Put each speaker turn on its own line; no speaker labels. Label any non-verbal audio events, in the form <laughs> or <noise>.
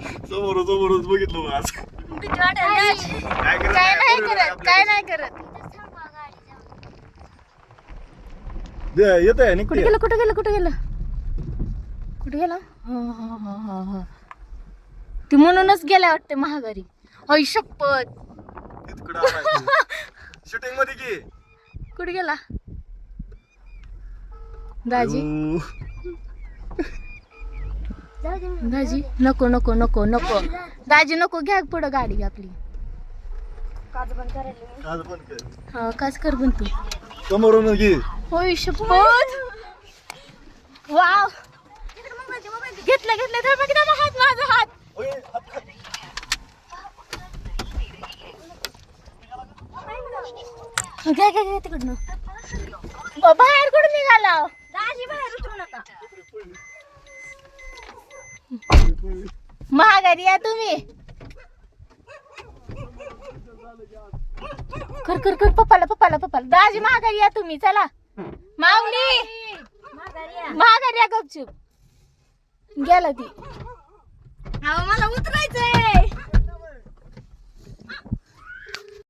समोर समोरच बघितलं बघ आज.
भीती
काय करत
काय नाही करत काय. नाही करत.
येत आहे
कुठे गेलं कुठे गेलं कुठे गेलं? कुठे गेला? हो हो हो हो हो. ती म्हणूनच गेल्या वाटते महागारी. अय शपथ.
शूटिंग <laughs> मध्ये की?
कुठे गेला? दाजी.
अयो. <laughs>
दाजी नको नको नको नको. दाजी नको घ्या पुढं गाडी आपली.
आज पण कर.
हा काच कर पण तू.
समोरून घे.
होय शपथ. वाव. घेतलं घेतलं तर बघ ना हात माझा हात.
ओय, हात खाली.
घ्या घ्या घ्या तिकडनं. ब- बाहेर कुठं निघाला?
दाजी बाहेर उतरू नका
महागारी या तुम्ही. कर कर कर पप्पाला पप्पाला पप्पाला. दाजी महागारी या तुम्ही चला. माऊली. महागारी या. गपचूप. गेला ती.